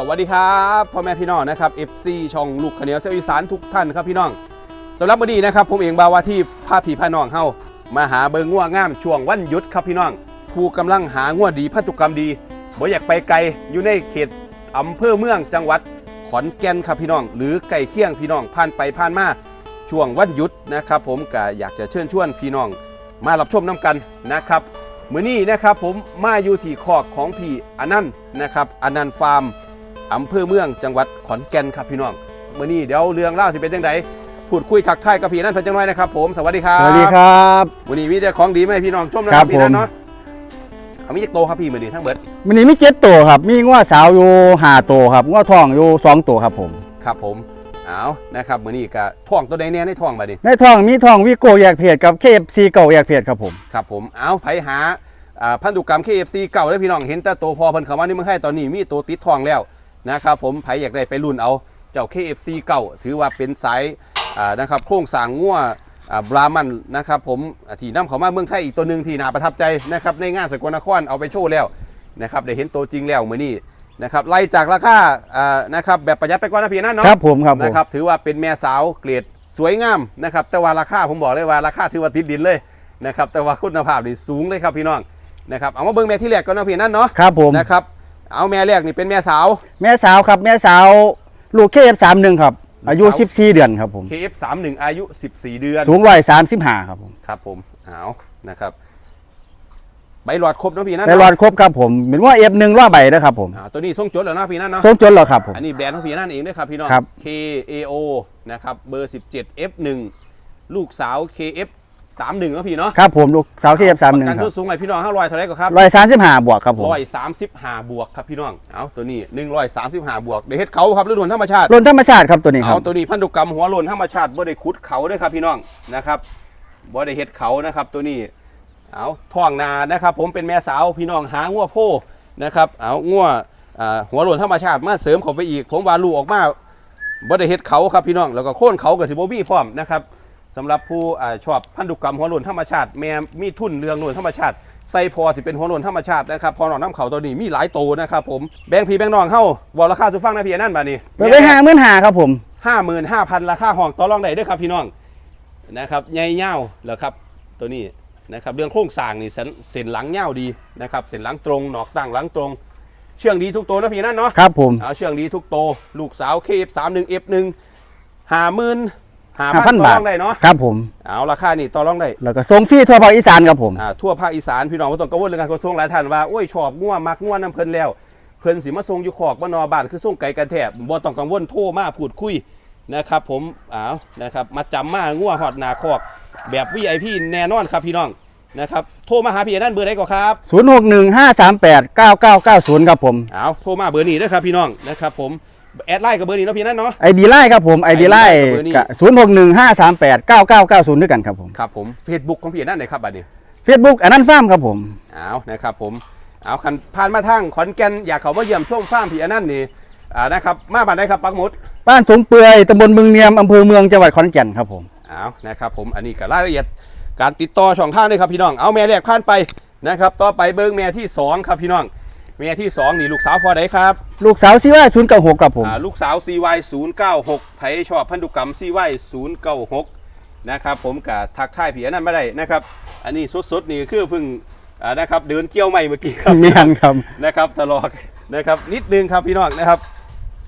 สวัสดีครับพ่อแม่พี่น้องนะครับ FC ช่องลูกขเนียวเซลอีสานทุกท่านครับพี่น้องสำหรับวันนี้นะครับผมเองบาวาที่พาพี่พาน้องเฮามาหาเบิงง่วงามช่วงวันหยุดครับพี่น้องผู้กำลังหาง่วดีพันธุกรรมดีบ่อยากไปไกลอยู่ในเขตอำเภอเมืองจังหวัดขอนแก่นครับพี่น้อง หรือไก่เคียงพี่น้องผ่านไปผ่านมาช่วงวันหยุดนะครับ ผมก็อยากจะเชิญชวนพี่น้องมารับชมน้ำกันนะครับมื้อนี้นะครับผมมาอยู่ที่คอกของพี่อนันต์นะครับอนันต์ฟาร์ม อำเภอเมืองจังหวัดขอนแก่นครับพี่น้องมื้อนี้เดี๋ยวเรื่องเล่าวที่เป็นจังไดพูดคุยทักทายกับพี่อนันต์เพิ่นจังน้อยนะครับผมสวัสดีครับสวัสดีครับวันนี้มีแต่ของดีไหมาให้พี่น้องชมนะคครัรับบพี่อนันต์ผม เนาะเอามีจักโตครับพี่มื้อนี้ทั้งเบิดวันนี้มีเจ็ดตัวครับ มีง้อสาวอยู่ห้าตัวครับง้อทองอยู่สองตัวครับผม ครับ ผมเอานะครับมื้อนี้ก็ท่องตัวใดแน่ในท่องบัดนี้ในทองมีทองวิโก้แยกเพจกับเคฟซีเก่าแยกเพจครับผมครับผมเอาไผหาอ่าพันธุกรรม KFC เก่าได้อพี่น้องเห็นแต่ตัวพอเพิ่นเข้ามาในเมืองไทยตอนนี้มีตัวติดทองแล้ว นะครับผมไผอยากได้ไปรุ่นเอาเจ้า KFC เก่าถือว่าเป็นสายอ่านะครับโครงสร้างงัวอ่าบรามันนะครับผมอ่าที่นำเข้ามาเมืองไทยอีกตัวหนึ่งที่น่าประทับใจนะครับในงานสกลนครเอาไปโชว์แล้วนะครับได้เห็นตัวจริงแล้วมื้อนี้นะครับไล่จากราคาอ่านะครับแบบประหยัดไปก่อนนะพี่นั่นเนาะครับผมครับผมนะครับถือว่าเป็นแม่สาวเกรดสวยงามนะครับแต่ว่าราคาผมบอกเลยว่าราคาถือว่าติดดินเลยนะครับแต่ว่าคุณภาพนี่สูงเลยครับพี่น้องนะครับเอามาเบิ่งแม่ที่แรกก่อนนะพี่นั่นเนาะครับผมนะครับ เอาแม่แรกนี่เป็นแม่สาว แม่สาวครับ แม่สาวลูกเคฟสามหนึ่งครับ อายุลูกสาวสิบสี่เดือนครับผม KF31 อายุ 14 เดือน สูงร้อยสามสิบห้าครับผมครับผมเอานะครับ ใบหลอดครบเนาะพี่นั่นในรอดครบครับผมเป็นว่าเอฟหนึ่งร้อยใบนะครับผมอ่าตัวนี้ส่งจดแล้วเนาะพี่นั่นเนาะทรงจนเหรอครับผม อันนี้แบรนด์ของพี่นั่นเองด้วยครับพี่น้อง ครับ KAO นะครับเบอร์ 17 F1 ลูกสาว KF31 เนาะพี่เนาะครับผมลูกสาวเคฟสามหนึ่งการครัส่วนบสูงไอพี่น้องห้าร้อยเท่าไหรก็ครับร้อยสามสิบห้าบวกครับผมร้อยสามสิบห้าบวกครับพี่น้องเอาตัวนี้หนึ่งร้อยสามสิบห้าบวกเดี๋ยวเฮ็ดเขาครับฤดูธรรมชาติรนธรรมชาติครับตัวนี้ครัเอาบ ตัวนี้พันธุกรรมหัวโลนธรรมชาติบ่ได้ขุดเขาด้วยครับพี่น้องนะครับบ่ได้เฮ็ดเขานะครับ ตัวนี้เอาท้องนานะครับ ผมเป็นแม่สาวพี่น้องหางัวโพนะครับเอางัวอ่าหัวโลนธรรมชาติมาเสริมเข้าไปอีก ผมว่าลูกออกมาบ่ได้เฮ็ดเขาครับพี่น้องแล้วก็โค่นเขากับสิบ่มีพร้อมนะครับ สำหรับผู้อ่าชอบพันธุกรรมหัวโลนธรรมชาติแม่มีทุนเรื่องโลนธรรมชาติใส่พอที่เป็นหัวโลนธรรมชาตินะครับพอหนองน้ำเขาตัวนี้มีหลายโตนะครับผมแบงค์พีแบงค์น้องเฮาบอกราคาสุฟังนะพี่อันนั่นบาดนี้เปิดไปห้าหมื่นห้าครับผมห้าหมื่นห้าพันราคาห้องต่อรองได้เด้วยครับพี่น้องนะครับใหญ่เง่าเหรอครับตัวนี้นะครับเรื่องโครงสร้างนี่เส้นเส้นหลังเง่าดีนะครับเส้นหลังตรงหนอกตั้งหลังตรง เชื่องดีทุกตัวนะพี่นั่นเนาะครับผมเอาเชื่องดีทุกตัวลูกสาวเคฟสามหนึ่งเอฟหนึ่งห้าหมื่น ห้าพัน5,000ต่อรองได้เนาะครับผมเอาราคานี่ต่อรองได้แล้วก็ทรงฟรีทั่วภาคอีสานครับผมอ่าทั่วภาคอีสานพี่น้องบ่ต้องกังวลเรื่องการขนส่งหลายท่านว่าโอ้ยชอบง่วมักง่วน้ำเพลินแล้วเพิ่นสิมาส่งอยู่ขอกบ้านนอบ้านคือส่งไก่กันแทบบ่ต้องกังวลโทรมาพูดคุยนะครับผมอ้าวนะครับมาจำมาง่วฮอดหนาคอกแบบ VIP แน่นอนครับพี่น้องนะครับโทรมาหาพี่อันนั่นเบอร์ใดก็ครับศูนย์หกหนึ่งห้าสามแปดเก้าเก้าเก้าศูนย์ครับผมอ้าวโทรมาเบอร์นี้นะครับพี่น้องนะครับผม แอดไลน์กับเบอร์นี้เนาะพี่นั่นเนาะ ไอดีไล่ครับผมไอดีไล่ ID กับเบอร์นี้ศูนย์หกหนึ่งห้าสามแปดเก้าเก้าเก้าศูนย์ด้วยกันครับผมครับผม Facebook ของพี่อันนั่นไหนครับบัดนี้เฟซบุ๊กอันนั้นฟาร์มครับผม เอานะครับผมเอาคันผ่านมาทางขอนแก่นอยากเขามาเยี่ยมชมฟาร์มพี่อันนั่นนี่อ่านะครับมาบ้านได้ครับปักหมุด บ้านสงเปื่อยตำบลเมืองเนียมอำเภอเมืองจังหวัดขอนแก่นครับผม เอานะครับผม อันนี้ก็รายละเอียดการติดต่อช่องทางด้วยครับพี่น้อง เอาแม่แรกผ่านไปนะครับ ต่อไปเบิ้งแม่ที่สองครับพี่น้อง แม่ที่สองนี่ลูกสาวพอไดครับลูกสาวซีว่าศูนย์เก้าหกครับผม อ่าลูกสาว CY 096ไผชอบพันธุกรรม CY 096นะครับผมกับทักทายผีอันนั้นไม่ได้นะครับ อันนี้สดๆนี่คือเพิ่งอ่านะครับเดินเกี่ยวใหม่เมื่อกี้ครับ เมียนครับ นะครับตลอดนะครับนิดนึงครับพี่น้องนะครับ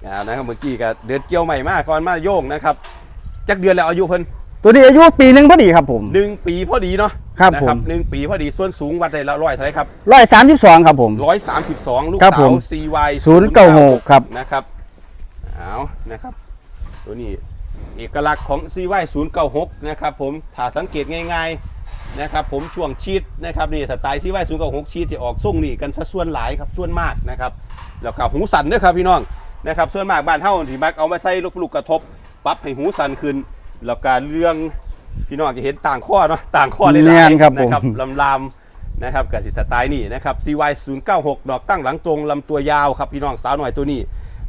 อ่านะครับเมื่อกี้ก็เดือนเกี่ยวใหม่มากก่อนมาโยงนะครับจักเดือนแล้วอายุเพิ่นตัวนี้อายุปีหนึ่งพอดีครับผม หนึ่งปีพอดีเนาะ ครับนะผมหนึ่งปีพอดีส่วนสูงวัดได้ละร้อยเท่าไหรครับร้อยสามสิบสองครับผม ร้อยสามสิบสองลูกครับสาผวม CY 096ครับ นะครับเอานะครับ ตัวนี้เอกลักษณ์ของ CY 096นะครับผมถ้าสังเกตง่ายๆนะครับผมช่วงชีดนะครับนี่สไตล์ CY 096ชีดจะออกส่งนี่กันซะส่วนหลายครับส่วนมากนะครับแล้วก็หูสั่นด้วยครับพี่น้องนะครับส่วนมากบ้านเฮาที่มักเอามาใส่ลูกลูกกระทบปรับให้หูสั่นขึ้นแล้วก็เรื่อง พี่น้องจะเห็นต่างข้อเนาะต่างข้อเลยแม่นครับผม นะครับลำลามนะครับกับสิสไตล์นี่นะครับ CY 096ดอกตั้งหลังตรงลำตัวยาวครับพี่น้องสาวหน่อยตัวนี้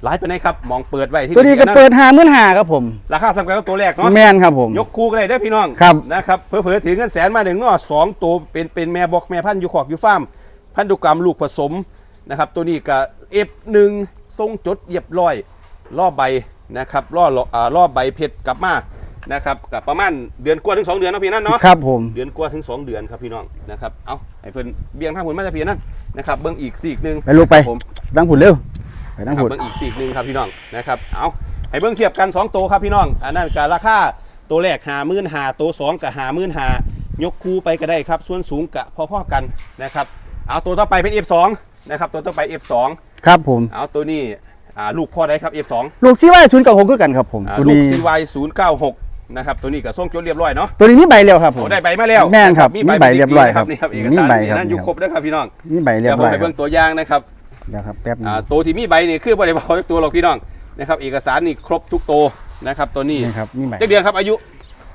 หลายไปไหนครับมองเปิดไว้ที่ตัวนี้ก็ะเปิดห้าหมื่นห้าครับผม ราคาสำคัญกับตัวแรกเนาะ แมนครับผม ยกคู่กันเลยได้อพี่น้องครับ นะครับเผลอๆถือเงินแสนมาหนึ่งง้อสองตัวเป็นเป็นแม่บอกแม่พันธุ์อยู่ขอกอยู่ฟาร์มพันธุกรรมลูกผสมนะครับตัวนี้ก็ F1 ทรงจดเรียบร้อยล่อใบนะครับล่ออ่าล่อใบเพชรกลับมา นะครับกับประมาณเดือนกว่าถึงสองเดือนเนาะพี่นั่นเนาะครับผม เดือนกว่าถึง2เดือนครับพี่น้องนะครับเอาให้เพิ่นเบี้ยงทางผลมาจะเพียนั่นนะครับเบิ่งอีกสีกหนึ่งไปลูกไป ผมตั้งผุดเร็ว ไปตั้งครับผุดเบิ่งอีกสีกหนึ่งครับพี่น้องนะครับเอาให้เบิ่งเทียบกัน2ตัวครับพี่น้องอันนั้นก็ราคาตัวแรกหามื่นหาตัวสองกับหามื่นหายกคู่ไปก็ได้ครับส่วนสูงกับพ่อๆกันนะครับเอาตัวต่อไปเป็น F2 นะครับตัวต่อไป F2 ครับผม เอาตัวนี้อ่าลูกพ่อได้ครับ F2 ลูกซีไว้ศูนย์กับหกคือกันครับผมอ่าตัวลูก นี้ CY 096 นะครับตัวนี้ก็ส่งจดเรียบร้อยเนาะตัวนี้มีใบแล้วครับผม โอ้ได้ใบมาแล้วแม่นครับมีมีใบเรียบร้อยครับนี่ครับเอกมีสารใบนี่ครับ นั่นอยู่ครบแล้วครับพี่น้องมีใบเรียเดี๋ยบวผมร้อยไปครัเบิ่บงตัวอย่างนะครับเดี๋ยวครับแป๊บนึง อ่าตัวที่มีใบนี่คือบริบาลตัวหรอกพี่น้องนะครับเอกสารนี่ครบทุกตัวนะครับตัวนี้นี่ครับมีใบ เจ็ดเดือนครับอายุ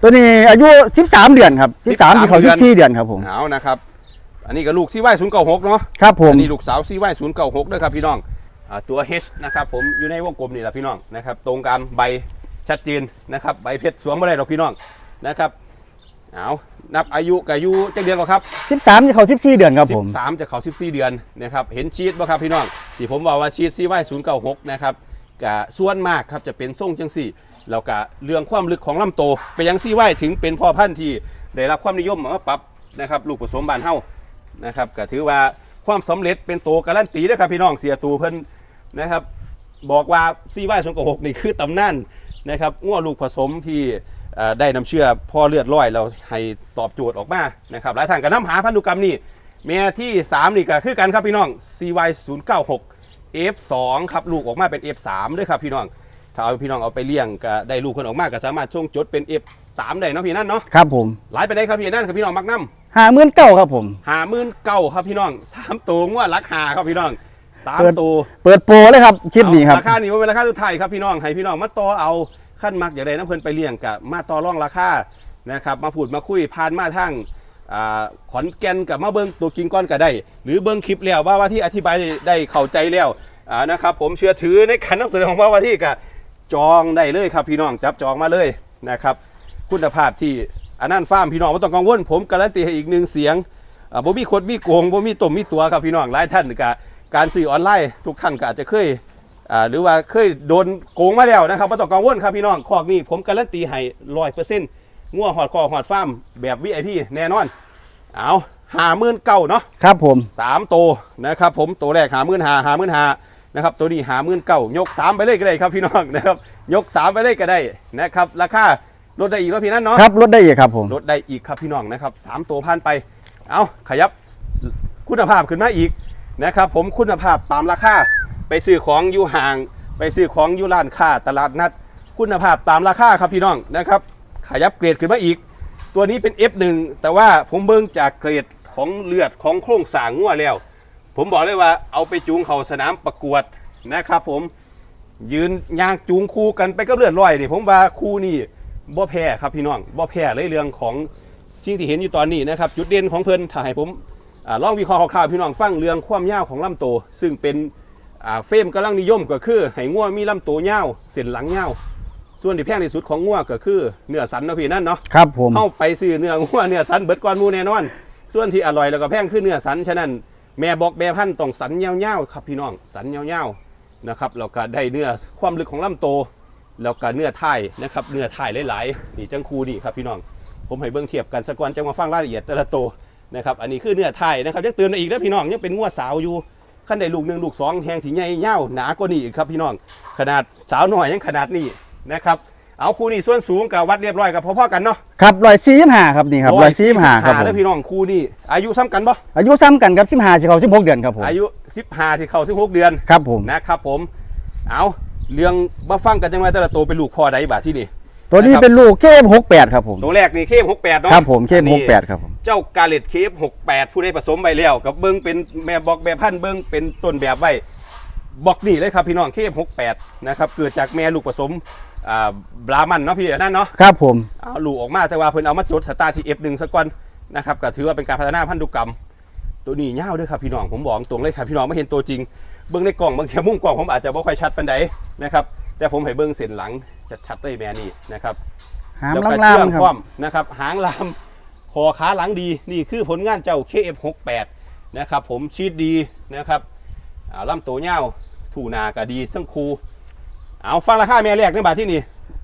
ตัวนี้อายุ 13 เดือนครับ13ที่เขาเดือน 14เดือนครับผมเอานะครับอันนี้ก็ลูกซีไว้ศูนย์เก้าหกเนาะ ครับผม อันนี้ลูกสาวซีไว้ศูนย์เก้าหกด้วยครับพี่น้องอ่าตัว H นะครับผมอยู่ในวงกลมนี่แหละพี่น้องนะครับตรงกลางใบ ชัดเจนนะครับใบเพชรสวมไม่ได้หรอกพี่น้องนะครับเอานับอายุกับอายุเจ็ดเดือนก็ครับ13ที่เขา14 เดือนครับผม 13จะเข้า14 เดือนนะครับเห็นชีตบ่ครับพี่น้องที่ผมบอกว่าชีตซีไว้096นะครับกะส่วนมากครับจะเป็นทรงจังสี่แล้วก็เรื่องความลึกของลำโตวไปยังซีไว้ถึงเป็นพ่อพันธุ์ที่ได้รับความนิยมมาปรับนะครับลูกผสมบานเฮานะครับก็ถือว่าความสำเร็จเป็นโตวการันตีเด้อครับพี่น้องเสียตูเพิ่นนะครับบอกว่าซีไว้096นี่คือตำนาน นะครับง้อลูกผสมที่เอ่อได้นำเชื่อพ่อเลือดร้อยเราให้ตอบโจทย์ออกมานะครับหลายท่านก็นำหาพันธุกรรมนี่เมียที่ 3 นี่ก็คือกันครับพี่น้อง CY 0 9 6 F2 ครับลูกออกมาเป็น F3 ด้วยครับพี่น้องถ้าเอาพี่น้องเอาไปเลี้ยงก็ได้ลูกคนออกมาก็สามารถช่วงจดเป็น F3 ได้เนาะพี่นั่นเนาะครับผมหลายไปได้ครับพี่นั่นครับพี่น้องมักน้59,000ครับผมำหามื่นเก้าครับพี่น้องสามตัวงวดรักหาครับพี่น้อง สามเปิดตัว เปิดโปรเลยครับคลิปนี้ครับ เอาราคานี้ว่าเป็นราคาสุดท้ายครับพี่น้องให้พี่น้องมาต่อเอาขั้นมักอย่างใดน้ำเพลินไปเลี้ยงกับมาต่อรองราคานะครับมาพูดมาคุยผ่านมาทั้งอ่าขอนแก่นกับมาเบิ้งตัวกิงก้อนก็ได้ หรือเบิ้งคลิปแล้วว่าว่าที่อธิบายได้เข้าใจแล้วอ่านะครับผมเชื่อถือในการนำเสนอของว่าว่าที่ก็จองได้เลยครับพี่น้องจับจองมาเลยนะครับคุณภาพที่อันนั้นฟาร์มพี่น้องไม่ต้องกังวลผมการันตีให้อีกหนึ่งเสียง อ่าบ่มีคดมีโกงบ่มีตุ่มมีตัวครับพี่น้องหลายท่านก็ การซื้อออนไลน์ทุกท่านก็อาจจะเคยอ่าหรือว่าเคยโดนโกงมาแล้วนะครับบ่ต้องกังวลครับพี่น้องคอกนี้ผมการันตีให้ร้อยเปอร์เซ็นต์งัวหอดคอหอดฟาร์มแบบ VIP แน่นอน เอาหาหมื่นเก้าเนาะครับผมสามตัวนะครับผมตัวแรกหาหมื่นหาหาหมื่นหานะครับตัวนี้หาหมื่นเก้ายกสามไปเลยก็ได้ครับพี่น้องนะครับยกสามไปเลยก็ได้นะครับราคาลดได้อีกแล้วพี่นั่นเนาะครับลดได้อีกครับผมลดได้อีกครับพี่น้องนะครับสามตัวผ่านไป เอาขยับคุณภาพขึ้นมาอีก นะครับผมคุณภาพตามราคาไปซื้อของอยู่ห่าง ไปซื้อของอยู่ร้านค้าตลาดนัด คุณภาพตามราคาครับพี่น้องนะครับขยับเกรดขึ้นมาอีก ตัวนี้เป็น F1 แต่ว่าผมเบิ่งจากเกรดของเลือดของโครงสร้างงัวแล้ว ผมบอกเลยว่าเอาไปจูงเขาสนามประกวดนะครับผมยืนยางจูงคู่กันไปกับเลือดร้อยนี่ผมว่าคู่นี่บ่แพ้ครับพี่น้องบ่แพ้เลยเรื่องของสิ่งที่เห็นอยู่ตอนนี้นะครับ จุดเด่นของเพิ่นถ่ายผม ลองวิเคราะห์คร่าวๆพี่น้องฟังเรื่องความยาวของลำตัวซึ่งเป็นอ่าเฟรมกำลังนิยมก็คือให้ง่วมีลำตัวยาวเส้นหลังยาวส่วนที่แพงที่สุดของง่วก็คือเนื้อสันเนาะพี่นั่นเนาะครับผมเข้าไปซื้อเนื้อง่วเนื้อสันเบิดก่อนหมูแน่นอน ส่วนที่อร่อยแล้วก็แพงคือเนื้อสันฉะนั้นแม่บอกแม่พันธุ์ต้องสันยาวๆครับพี่น้องสันยาวๆนะครับแล้วก็ได้เนื้อความลึกของลำตัวแล้วก็เนื้อท้ายนะครับเนื้อท้ายหลายๆนี่จังคูนี่ครับพี่น้อง ผมให้เบิ่งเทียบกันสักวันจะมาฟังรายละเอียดแต่ละตัว นะครับอันนี้คือเนื้อไทยนะครับยังเตือนอีกนะพี่น้องยังเป็นงัวสาวอยู่ขั้นใดลูกหนึ่งลูกสองแหงที่ใหญ่ยาวหนากว่านี้อีกครับพี่น้องขนาดสาวหน่อยยังขนาดนี้นะครับเอาคู่นี้ส่วนสูงกับวัดเรียบร้อยกับพ่อๆกันเนาะครับร้อยสี่สิบห้าครับนี่ครับร้อยสี่สิบห้าครับผแล้มวพี่น้องคู่นี้อายุซ้ำกันปะอายุซ้ำกันครับสิบห้าสิเขาสิบหกเดือนครับผมอายุ15ที่เข้า16เดือนครับผมนะครับผมเอาเรื่องมาฟังกันจังไรแต่ละตัวเป็นลูกพ่อใดบาทที่นี่ ตัวนี้นะครับเป็นลูกเคมหกแปดครับผม ตัวแรกนี่เข้ม68เนาะครับผมเคมอันนี้หกแปดครับผม เจ้ากาเลตเคฟ68ผู้ได้ผสมไปแล้ว กับเบิ้งเป็นแม่บอกแม่พันธุ์เบิ้งเป็นต้นแบบไว้บอกนี่เลยครับพี่น้องเคฟ68นะครับเกิดจากแม่ลูกผสมอ่าบรามันเนาะพี่นั่นเนาะครับผมเอาลูกออกมาแต่ว่าเพิ่นเอามาจดสตาร์ที่ F1 สักก่อนนะครับก็ถือว่าเป็นการพัฒนาพันธุกรรม ตัวนี้ยาวด้วยครับพี่น้องผมบอกตรงเลยครับพี่น้องไม่เห็นตัวจริงเบิ้งในกล่องบางทีมุมกล่องผมอาจจะไม่ค่อยชัดปานใดนะครับแต่ผมให้เบิ้งเส้นหลัง ชัดๆเลยแม่นี่นะครับหามแล้วก็ล่างเชื่องๆครัพร้อบมนะครับหางลามคอขาหลังดีนี่คือผลงานเจ้า KF68 นะครับผมชีดดีนะครับอ่าลำตัวเงาวถูนาก็ดีทั้งคูเอาฟังราคาแม่แรกในบาทที่นี่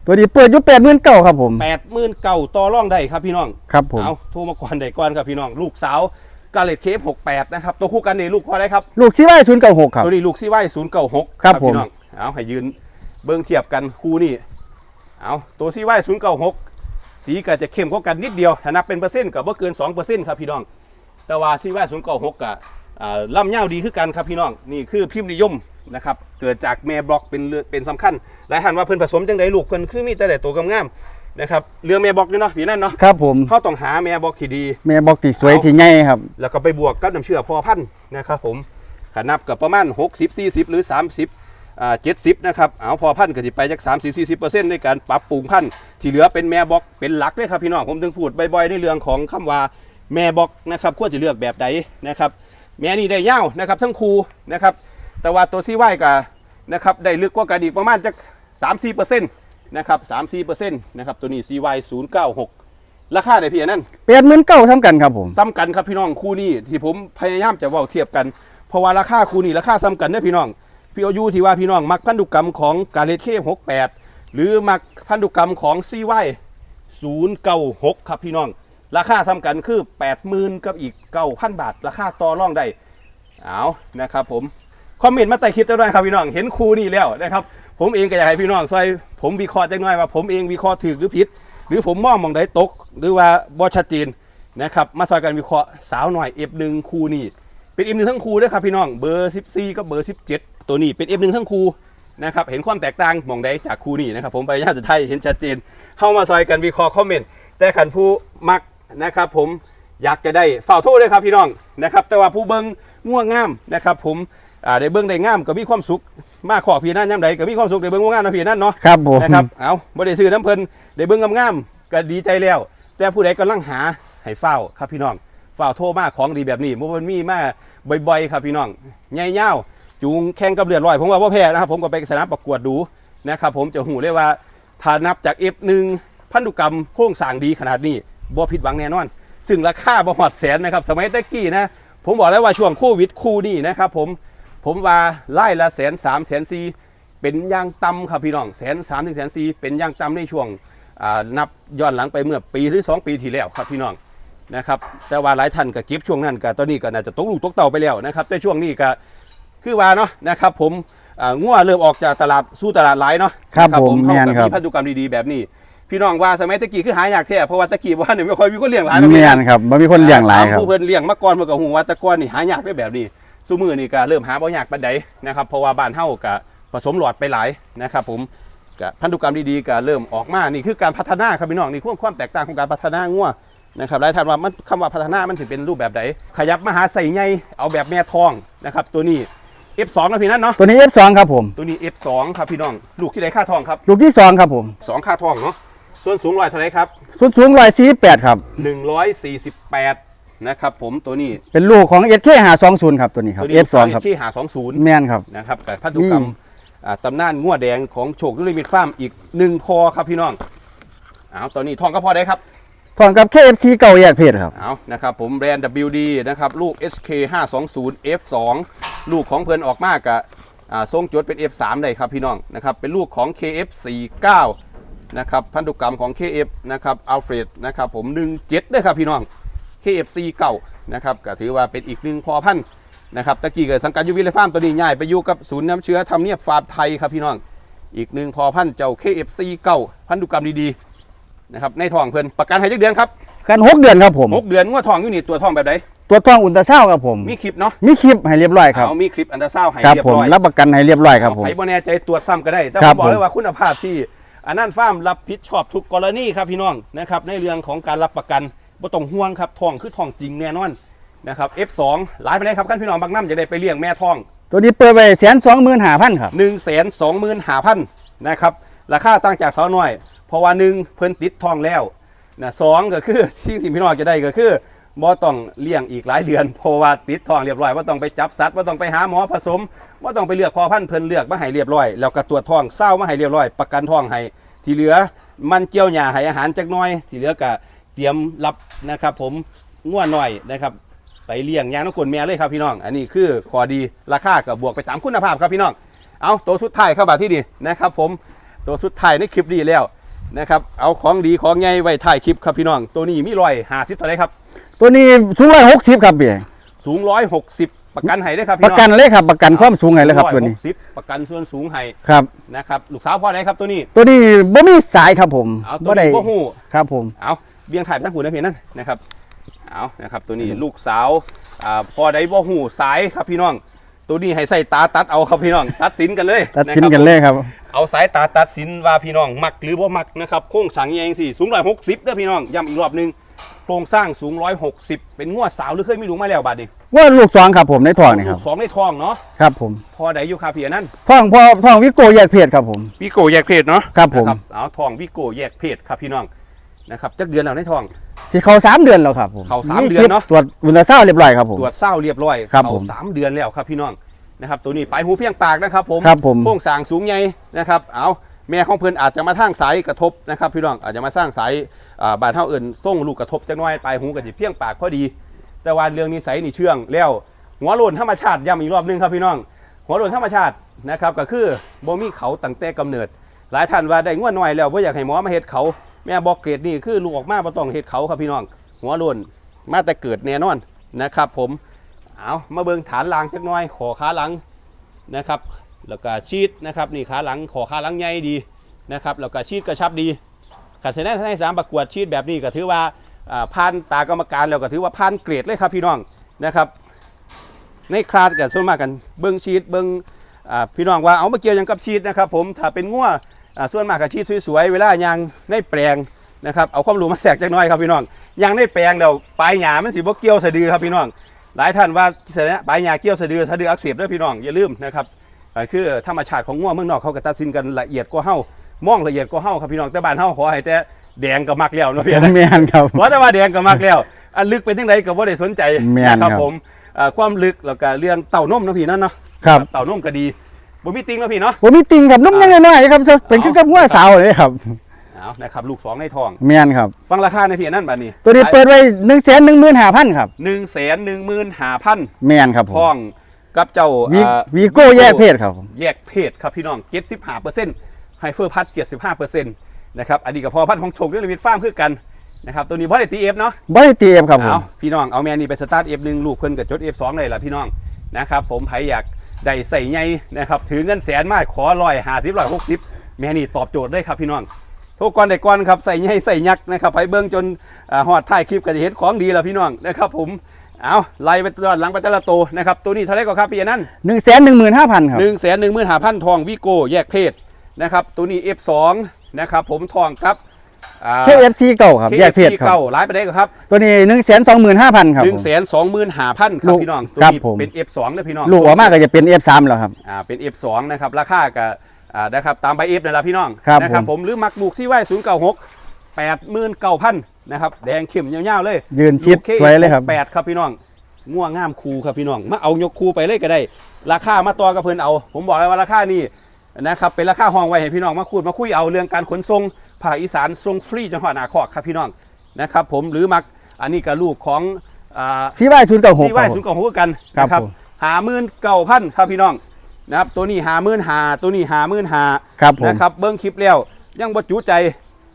ตัวนี้เปิดอยู่แปดหมื่นเก้าครับผมแปดหมื่นเก่าต่อร่องได้ครับพี่น้อง ครับผม เอาโทรมาก่อนได้ก่อนครับพี่น้อง ลูกสาวกาเลตเคฟหกแปดนะครับ ตัวคู่กันนี่ลูกพอได้ครับ ลูกซีไว้ศูนย์เก้าหกครับ ตัวนี้ลูกซีไว้ศูนย์เก้าหกครับผม พี่น้อง เอาให้ยืนเบิ้งเทียบกันคู่นี่ เอาตัวซีไว้ศูนย์เก้าหกสีก็จะเข้มกว่ากันนิดเดียวถ้านับเป็นเปอร์เซ็นต์ก็บ่เกินสองเปอร์เซ็นต์ครับพี่น้อง แต่ว่าซีไว้ศูนย์เก้าหกกับล่ำเง่าวดีคือกันครับพี่น้องนี่คือพิมพ์นิยมนะครับเกิดจากแม่บล็อกเป็นเรื่องเป็นสำคัญหลายท่านว่าเพิ่นผสมจังไดลูกเพิ่นคือมีแต่แต่ตัวงามๆนะครับเรื่องแม่บล็อกนี่เนาะพี่นั่นเนาะครับผมเขาต้องหาแม่บล็อกที่ดี แม่บอกที่สวยที่ใหญ่ครับ แล้วก็ไปบวกกับน้ำเชื่อพอพันธุ์นะครับผมขนับกับประมาณ 60 40 หรือ 30 อ่า70นะครับเอาพอพันธุ์ก็จะไปจาก30 40ในการปรับปรุงพันธุ์ที่เหลือเป็นแม่บอกเป็นหลักเลยครับพี่น้องผมถึงพูดบ่อยๆในเรื่องของคำว่าแม่บอกนะครับควรจะเลือกแบบใดนะครับแม่นี่ได้ยาวนะครับทั้งคูนะครับแต่ว่าตัวซีไว้ก็นะครับได้ลึกกว่ากันอีกประมาณจาก3-4%นะครับ3-4%นะครับตัวนี้ซีไว้096ราคาไหนพี่อันนั้นแปดหมื่นเก้าทำกันครับผมซ้ำกันครับพี่น้องคู่นี้ที่ผมพยายามจะเว่าเทียบกัน เพราะว่าราคาคู่นี้ราคาซ้ำกันเด้อพี่น้อง พี่อายุที่ว่าพี่น้องมักพันธุกรรมของกาเลตเคหกแปดหรือมักพันธุกรรมของซีไวศูนย์เก้าหกครับพี่น้อง ราคาซ้ำกันคือแปดหมื่นกับอีกเก้าพันบาท ราคาต่อรองได้เอานะครับผมคอมเมนต์มาใต้คลิปเจ้าด้วยครับพี่น้องเห็นครูนี้แล้วนะครับผมเองก็อยากให้พี่น้องช่วยผมวิเคราะห์จังหน่อยว่าผมเองวิเคราะห์ถูกหรือผิด หรือผมมองมองใดตก หรือว่าบ่ชัดเจนนะครับมาซอยกันวิเคราะห์สาวหน่อย F1 คู่นี้เป็น F1 ทั้งครูด้วยครับพี่น้องเบอร์ 14 กับเบอร์ 17 ตัวนี้เป็น F1 ทั้งคู่นะครับเห็นความแตกต่างมองใดจากคู่นี้นะครับผมพยายามจะไทยเห็นชัดเจนเข้ามาซอยกันวิเคราะห์คอมเมนต์แต่ขันผู้มักนะครับผมอยากจะได้ฝ่าวโทษด้วยครับพี่น้องนะครับแต่ว่าผู้เบิงง่วงงามนะครับผมอ่าได้เบิ้งได้งามก็มีความสุขมากขอพี่นั่นย่ำใดก็มีความสุขได้เบิ้งง่วงงามนะพี่นั่นเนาะครับผมนะครับเอาบ่ได้ซื้อน้ำเพิ่นได้เบิ่งงามๆก็ดีใจแล้ว แต่ผู้ใดกำลังหาให้เฝ้าครับพี่น้องเฝ้าโทรมาของดีแบบนี้บ่มันมีมาบ่อยๆ ครับพี่น้องใหญ่ยาว จูงแข่งกับเลือดลอย ผมว่าบ่แพ้นะครับ ผมก็ไปสนามประกวดดูนะครับผมจะหูเลยว่าถ้านับจาก F1 พันธุกรรมโครงสร้างดีขนาดนี้บ่ผิดหวังแน่นอน ซึ่งราคาบ่หอดแสนนะครับ สมัยตะกี้นะ ผมบอกแล้วว่าช่วงโควิดคู่นี้นะครับผมผมว่าไล่ละแสนสามแสนสี่เป็นย่างต่ำครับพี่น้องแสนสามถึงแสนสี่เป็นย่างต่ำในช่วงนับย้อนหลังไปเมื่อปีหรือสองปีที่แล้วครับพี่น้องนะครับแต่ว่าหลายท่านก็เก็บช่วงนั้นก็ตอนนี้ก็น่าจะตกลูกตกเต่าไปแล้วนะครับแต่ช่วงนี้ก็ คือว่าเนาะนะครับผมอ่างัวเริ่มออกจากตลาดสู่ตลาดหลายเนาะครับนะผมเข้าแม่นกับครับมีพันธุกรรมดีๆแบบนี้พี่น้องว่าสมัยตะกี้คือหายากแท้เพราะว่าตะกี้ว่าเนี่ยไม่ค่อยมีคนเลี้ยงหลายนะแม่พี่นครับบ่มีคนเลี้ยงหลายครับผู้เพิ่นเลี้ยงมาก่อนเมื่อกับหูว่าแตะก้อนนี่หายากได้แบบนี้ซุมือนี่ก็เริ่มหาบ่ยากปานใดนะครับเพราะว่าบ้านเฮาก็ผสมหลอดไปหลายนะครับ ผมก็พันธุกรรมดีๆก็เริ่มออกมานี่คือการพัฒนาครับพี่น้องนี่คือความแตกต่างของการพัฒนางัวนะครับหลายท่านว่ามันคำว่าพัฒนามันถึงเป็นรูปแบบใดขยับมาหาใส่ใหญ่เอาแบบแม่ทองนะครับ ตัวนี้ F2 นะพี่นั่นเนาะตัวนี้ F2 ครับผม ตัวนี้ F2 ครับพี่น้อง ลูกที่ได้ค่าทองครับ ลูกที่สองครับผม สองค่าทองเนาะส่วนสูงร้อยเท่าไหรครับสุดสูงร้อยสี่แปดครับ 148 นะครับผมตัวนี้เป็นลูกของ SK หาสองศูนย์ครับตัวนี้ครับ ตัวนี้ F2 ครับ ที่หาสองศูนย์แม่นครับ นะครับกับพันธุกรรมนี่ อ่าตำนานงัวแดงของโชคดุลิมิตฟาร์มอีกหนึ่งพอครับพี่น้องเอาตอนนี้ทองก็พอได้ครับพร้อมกับ KFC เก่าแยกเพศครับ เอานะครับผมแบรนด์ WD นะครับ ลูก SK 520 F2 ลูกของเพื่อนออกมากกะทรงจดเป็น F3 ได้ครับพี่น้องนะครับเป็นลูกของ KF49 นะครับพันธุกรรมของ KF นะครับอัลเฟรดนะครับผม 17ด้วยครับพี่น้อง KF49 นะครับก็ถือว่าเป็นอีกหนึ่งพอพันธุ์นะครับตะกี้เกิดสังกัดยูวิลฟาร์มตัวนี้ใหญ่ไปอยู่กับศูนย์น้ำเชื้อทำเนียบฟาร์มไทยครับพี่น้อง อีกหนึ่งพอพันธุ์เจ้า KF49 พันธุกรรมดีๆนะครับในทองเพื่อนประกันให้จักเดือนครับ กันหกเดือนครับผม หกเดือนงวดทองอยู่นี่ตัวทองแบบไหนตัวทองอุลตราซาวด์ครับผม มีคลิปเนาะมีคลิปให้เรียบร้อยครับ เอามีคลิปอันตราซาวด์ให้ครับเรียบผมร้อยรับประกันให้เรียบร้อยครับผม ใครบ่แน่ใจตรวจซ้ำก็ได้ แต่คผรัมบบอกเลยผมว่าคุณภาพที่อันนั้นฟาร์มรับผิดชอบทุกกรณีครับพี่น้องนะครับในเรื่องของการรับประกันบ่ต้องห่วงครับทองคือทองจริงแน่นอนนะครับ F2 หลายไปเลยครับท่านพี่น้องบางน้ำจะได้ไปเลี้ยงแม่ทอง ตัวนี้เปิดไปแสนสองหมื่นห้าพันครับ 1 2 5 0 0 0นะครับราคาตั้งจากสาวน้อย เพราะว่าหนึ่งเพิ่นติดทองแล้ว นะสองก็คือที่สิ่งพี่น้องจะได้ก็คือบ่ต้องเลี้ยงอีกหลายเดือนเพราะว่าติดทองเรียบร้อยว่าต้องไปจับสัตว์ว่าต้องไปหาหมอผสมว่าต้องไปเลือกพอพันธุ์เพิ่นเลือกมาให้เรียบร้อย แล้วก็ตรวจทองเศร้ามาให้เรียบร้อย ประกันทองให้ที่เหลือมันเจียวหญ้าให้อาหารจักน้อย ที่เหลือก็เตรียมรับนะครับ ผมง่วนหน่อยนะครับ ไปเลี้ยงยางน้ำกลนแม่เลยครับพี่น้อง อันนี้คือขอดีราคากับบวกไปตามคุณภาพครับพี่น้องเอาตัวสุดท้ายเข้ามาที่นี่นะครับ ผมตัวสุดท้ายในคลิปนี้แล้ว นะครับเอาของดีของใหญ่ไว้ถ่ายคลิปครับพี่น้อง ตัวนี้มีรอยหาสิบเท่าไหรครับ ตัวนี้สูงร้อยหกสิบครับพี่สูงร้อยหกสิบประกันให้ได้ครับปพี่ระน้องกันเลยครับประกันความสูงไงเลยครับตัวนี้ 160ประกันส่วนสูงให้ครับ นะครับลูกสาวพ่อไหนครับตัวนี้ ตัวนี้บ่มีสายครับผมเอาตัวนี้บ่ฮู้ ครับผม เอาเบียงถ่ายไปทั้งหูนะเพียงนั้นนะครับเอานะครับตัวนี้ลูกสาวอ่าพ่อใดบ่หูสายครับพี่น้อง ตัวนี้ให้ใส่ตาตัดเอาครับพี่น้อง ตัดสินกันเลยตัดสินกัะครับนเลยครับ เอาสายตาตัดสินว่าพี่น้องมักหรือบ่มักนะครับโครงสร้างใหญ่จังสี่สูงร้อยหกสิบเด้อพี่น้องย้ำอีกรอบหนึงโครงสร้างสูงร้อยหกสิบเป็นงวดสาวหรือเคยมีลูกมาแล้วบัดนี้ว่าลูกสองครับผมในท้องนี่คลูรับ กสองในท้องเนาะครับผมพอใดอยู่ครับพี่อันนั้นท้องพ่อท้องวิโก้แยกเพศครับผม วิโก้แยกเพศเนาะครับผม นะเอาท้องวิโก้แยกเพศครับพี่น้องนะครับจักเดือนแล้วในท้อง สิเขาสามเดือนแล้วครับผมเข้าสามเดือนเนอะ ตรวจอุลตราซาวด์เรียบร้อยครับผม ตรวจเศร้าเรียบร้อยครับเข้าผมสามเดือนแล้วครับพี่น้องนะครับตัวนี้ปลายหูเพียงปากนะครับผมครับผม โค้งสร้างสูงใหญ่นะครับเอาแม่ของเพิ่นอาจจะมาทางสายกระทบนะครับพี่น้องอาจจะมาสร้างสายอ่าบาดเท่าอื่นส่งลูกกระทบจังน้อยปลายหูกับจิเพียงปากพอดี แต่ว่าเรื่องนิสัยนี่เชื่องแล้วหัวโลนธรรมชาติย้ำอีกรอบหนึงครับพี่น้อง หัวโลนธรรมชาตินะครับก็คือบ่มีเขาตั้งแต่กำเนิด หลายท่านว่าได้งวดน้อยแล้วบ่อยากให้หมอมาเฮ็ดเขา แม่บอกเกรดนี่คือลูกออกมาบ่ต้องเฮ็ดเขาครับพี่น้อง หัวโลนมาแต่เกิดแน่นอนนะครับ ผมเอามาเบิ่งฐานหลังจักหน่อยขอขาหลังนะครับ แล้วก็ชีดนะครับนี่ขาหลังขอขาหลังใหญ่ดีนะครับแล้วก็ชีดกระชับดีขันเสนในสามประกวดชีดแบบนี้ก็ถือว่าผ่านตากรรมการแล้วก็ถือว่าผ่านเกรดเลยครับพี่น้องนะครับ ในคลาดกับส่วนมากกันเบิ้งชีดเบิ้งพี่น้องว่าเอามาเกี่ยวยังกับชีดนะครับ ผมถ้าเป็นงัว ส่วนมากกับชีดสวยๆเวลายางในแปลงนะครับเอาความรู้มาแสกจักหน่อยครับพี่น้องยางในแปลงเดี๋ยวปลายหญ้ามันสิบ่เกี่ยวสะดือครับพี่น้องหลายท่านว่าเสยปลายหญ้าเกี่ยวสะดือสะดืออักเสบด้วยพี่น้องอย่าลืมนะครับอ่าคือธรรมชาติของง่วงเมืองนอกเขาก็ตัดสินกันละเอียดกว่าเฮามองละเอียดกว่าเฮาครับพี่น้องแต่บ้านเฮาขอให้แต่แดงก็มักแล้วเนาะพี่นะแม่นครับเพราะแต่ว่าแดงก็มักแล้วอันลึกเป็นจังไดก็บ่ได้สนใจแม่นนะครับผมอ่าความลึกแล้วก็เรื่องเต่านมเนาะพี่เนั่นเนาะครับเต่านมก็ดี บ่มีติงเนาะพี่เนาะผมมีติงครับนุ่มยังน้อยๆครับจะเป็นขึ้นกับงัวสาวเลยครับเอานะครับลูกสองในท้องแม่นครับ ฟังราคาในพี่อันนั่นบัดนี้ ตัวนี้เปิดไว้หนึ่งแสนหนึ่งหมื่นห้าพันครับ1 1 5 0 0 0แม่นครับผมท้องกับเจ้าวีอ่าวีโก้แยกเพศครับผมแยกเพศครับพี่น้อง75%ไฮเฟอร์พัด75%นะครับอันนี้กับพอพัดของโชคเรื่องวิทย์ฟาร์มคือกันนะครับตัวนี้บอสตีเอฟเนาะบริตีเอฟครับผมเอาพี่น้องเอาแมนนี่ไปสตาร์ทเอฟหนึ่งลูกเพิ่นกับจดเอฟสองเลยล่ะพี่น้องนะครับผมไผอยาก ได้ใส่ไงนะครับถือเงินแสนมากขอร้อยห้าสิบร้อยหกสิบแมนนี่ตอบโจทย์ได้ครับพี่น้องทุกก่อนได้ก่อนครับใส่ไงใส่ยักษ์นะครับไปเบิ้งจนอ่าฮอดท้ายคลิปก็จะเห็นของดีแล้วพี่น้องนะครับผมเอาไล่ไปตลอดหลังไปแต่ละตัวนะครับตัวนี้เท่าไหรก็ครับพี่อันนั้นหนึ่งแสนหนึ่งหมื่นห้าพันครับหนึ่งแสนหนึ่งหมื่นห้าพันทองวิโก้แยกเพศนะครับตัวนี้ F2 นะครับผมทองครับ เคเอฟซีเก่าครับแยกเพศ KFC ครัเก่าบร้ายไปได้ก็ครับ ตัวนี้หนึ่งแสนสองหมื่นห้าพันครับหนึ่งแสนสองหมื่นห้าพันครับลูกพี่น้องตัวครับนี้ผมเป็น F2 นะพี่น้องลูกออกมาก็จะเป็นเอฟสามแล้วครับอ่าเป็น F2 นะครับราคากับอ่านะครับตามใบ F นั่นแหละพี่น้องครับนะครับผมผมหรือมักบุกซี่ไว้ศูนย์เก้าหกแปดหมื่นเก้าพันนะครับแดงเข้มยาวๆเลย ยืนคิดสวยเลยครับแปดครับพี่น้องง่วงงามคูครับพี่น้องมาเอายกคูไปเลยก็ได้ ราคามาต่อกับเพิ่นเอา ผมบอกเลยว่าราคานี่ นะครับเป็นราคาห้องไว้ให้พี่น้องมาคูดมาคุยเอาเรื่องการขนส่งภาคอีสานส่งฟรีจังหวัดนาคอกครับพี่น้องนะครับผมหรือมักอันนี้ก็ลูกของอ่าซีไว้ศูนย์เก้าหกที่ไหว้ศูนย์กองหูกันครับนะครับผมหาหมื่นเก้าพันครับพี่น้องนะครับตัวนี้หาหมื่นหาตัวนี้หาหมื่นหาครับผมนะครับเบิ้งคลิปแล้วยังบ่จุใจ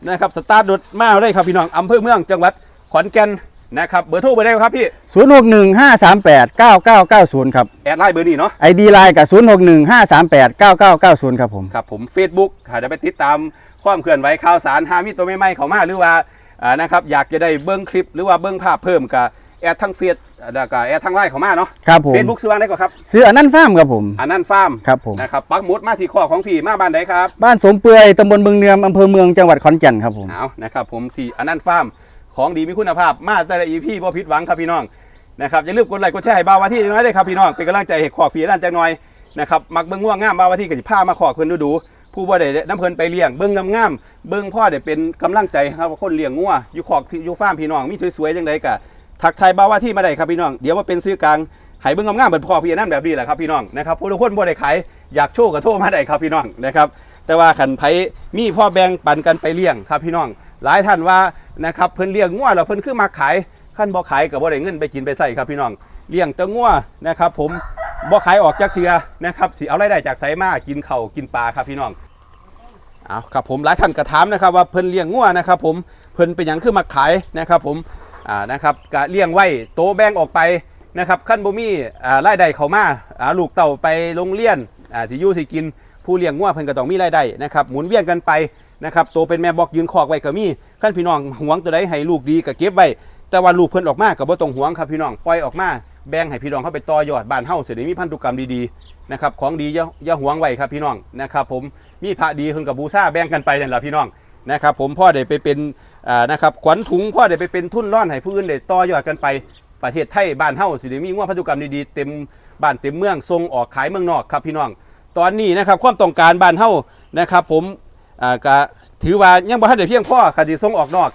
นะครับสตาร์ทรถมาได้ครับพี่น้องอำเภอเมืองจังหวัดขอนแก่น นะครับเบอร์โทรเบอร์ใดครับพี่ศูนย์หกหนึ่งห้าสามแปดเก้าเก้าเก้าศูนย์ครับแอดไลน์เบอร์นี้เนาะไอดีไลน์กับศูนย์หกหนึ่งห้าสามแปดเก้าเก้าเก้าศูนย์ครับผมครับผม Facebook หาจะไปติดตามความเคลื่อนไหวข่าวสารหามีตัวใหม่ๆเข้ามาหรือว่าอ่านะครับอยากจะได้เบิ้งคลิปหรือว่าเบิ้งภาพเพิ่มกับแอดทั้งเฟซแล้วก็แอดทั้งไลน์เข้ามาเนาะครับผมเฟซบุ๊กซื้อว่าได้ก็ครับซื้ออันนั้นฟาร์มครับผมอันนั้นฟาร์มครับผมนะครับปักหมุดมาที่ข้อของพี่มาบ้านใดครับบ้านสมเปื่อยตำบลบึงเนือมอำเภอเมืองจังหวัดขอนแก่นครับผมเอานะครับผมที่อันนั้นฟาร์ม ของดีมีคุณภาพ มาแต่ละอีพี่บ่ผิดหวังครับพี่น้องนะครับอย่าลืมกดไลค์กดแชร์ให้บาวาที่จังน้อยเลยครับพี่น้องเป็นกำลังใจให้ขอกพี่ด้านจังน้อยนะครับมักเบิ่งง่วงงามบาวาที่ก็สิพามาขอกเพิ่นดูดูๆผู้บ่ได้น้ำเพิ่นไปเลี้ยงเบิ่งงามๆเบิ่งพ่อได้เป็นกำลังใจครับคนเลี้ยงงัวอยู่ขอกพีอยู่ฟาร์มพี่น้องมีสวยๆจังไดก็ทักทายบาวาที่มาได้ครับพี่น้องเดี๋ยวมาเป็นซื้อกลางให้เบิ่งงามเหมือนพ่อพี่นั่นแบบนี้แหละครับพี่น้องนะครับผู้ทุกคนบ่ได้ขายอยากโชว์ก็โทรมาได้ครับพี่น้องนะครับแต่ว่าขันไผมีพ่อแบ่งปันกันไปเลี้ยงครับพี่น้อง หลายท่านว่านะครับเพิ่นเลี้ยงงัวแล้วเพิ่นคือมาขายขั้นบ่ขายกับบ่ได้เงินไปกินไปใส่ครับพี่น้องเลี้ยงแต่งัวนะครับ ผมบ่ขายออกจากเทือนะครับสิเอารายได้จากไสมากินเข่ากินปลาครับพี่น้องเอาครับผมหลายท่านกระถามนะครับว่าเพิ่นเลี้ยงงัวนะครับ ผมเพิ่นเป็นหยังคือมาขายนะครับ ผมอ่านะครับก็เลี้ยงไว้โตแบ่งออกไปนะครับขั้นบ่มีอ่ารายได้เข้ามาอ่าลูกเต่าไปโรงเรียนอ่าสิอยู่สิกินผู้เลี้ยงงัวเพิ่นก็ต้องมีรายได้นะครับหมุนเวียนกันไป นะครับโตเป็นแม่บอกยืนคอกไว้ก็มีขั้นพี่น้องหวงตัวใดให้ลูกดีก็เก็บไว้แต่ว่าลูกเพิ่นออกมาก็บ่ต้องหวงครับพี่น้องปล่อยออกมาแบ่งให้พี่น้องเข้าไปต่อยอดบ้านเฮาเสิได้มีพันธุกรรมดีๆนะครับของดีอย่าอย่าหวงไว้ครับพี่น้องนะครับผมมีพระดีเพิ่นก็บูชาแบ่งกันไปนั่นล่ะพี่น้องนะครับผมพ่อได้ไปเป็นอ่านะครับขวัญถุงพ่อได้ไปเป็นทุนร่อนให้ผู้อื่นได้ต่อยอดกันไปประเทศไทยบ้านเฮาสิได้มีงวพันธุกรรมดีๆเต็มบ้านเต็มเมืองส่งออกขายเมืองนอกครับพี่น้อง ตอนนี้นะครับความต้องการบ้านเฮานะครับผม อ่าก็ถือว่ายังบ่ทันได้เพียงพอคดีส่งออกนอก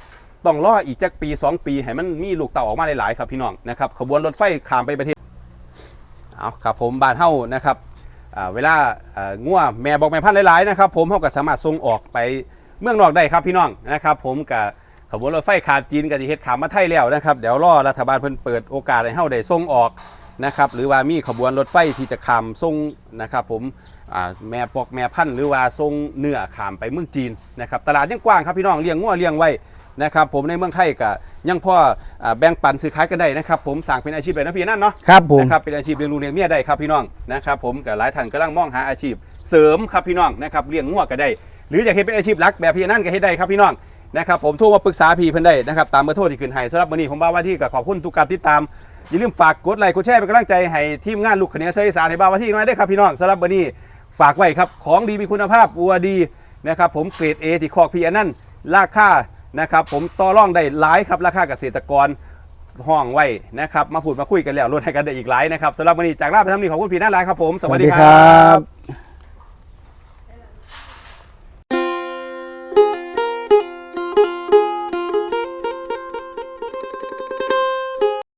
ต้องรออีกจักปี 2 ปีให้มันมีลูกเต่าออกมาหลายๆครับพี่น้องนะครับขบวนรถไฟข้ามไปประเทศเอาครับผมบ้านเฮานะครับเวลาอ่างัวแม่บอกแม่พันธุ์หลายๆนะครับผมเฮาก็สามารถส่งออกไปเมืองนอกได้ครับพี่น้องนะครับ ผมกับขบวนรถไฟขามจีนกับที่เฮ็ดขามมาไทยแล้วนะครับเดี๋ยวรอรัฐบาลเพิ่นเปิดโอกาสให้เฮาได้ส่งออกนะครับหรือว่ามีขบวนรถไฟที่จะขามส่งนะครับผม แม่ปอกแม่พันธุ์หรือว่าส่งเนื้อข้ามไปเมืองจีนนะครับตลาดยังกว้างครับพี่น้องเลี้ยงงัวเลี้ยงไว้นะครับผมในเมืองไทยก็ยังพออ่าแบ่งปันซื้อขายกันได้นะครับผมสั่งเป็นอาชีพเลยนะพี่นั่นเนาะครับผมนะครับเป็นอาชีพเลี้ยงลูกเลี้ยงเมียได้ครับพี่น้องนะครับผมกับหลายท่านกำลังมองหาอาชีพเสริมครับพี่น้องนะครับเลี้ยงงัวก็ได้ หรืออยากให้เป็นอาชีพหลักแบบพี่นั่นก็ให้ได้ครับพี่น้องนะครับผมโทรมาปรึกษาพี่เพิ่นได้นะครับตามเบอร์โทรที่ขึ้นให้สำหรับวันนี้ผมบ่าวว่าที่ก็ขอบคุณทุกการติดตามอย่าลืมฝากกดไลค์กดแชร์เป็นกำลังใจให้ทีมงานลูกขเนียเซอร์อีสานให้บ่าวว่าที่น้อยได้วยครับพี่น้องสำหรับวันนี้ ฝากไว้ครับ ของดีมีคุณภาพวัวดีนะครับผมเกรด A ที่คอกพีอันนั่นราคานะครับผมต่อรองได้หลายครับราคาเกษตรกรห้องไว้นะครับมาพูดมาคุยกันแล้วลดให้กันได้อีกหลายนะครับสำหรับวันนี้จากลาไปทำนี้ขอบคุณพี่น่ารักครับผม สวัสดีครับ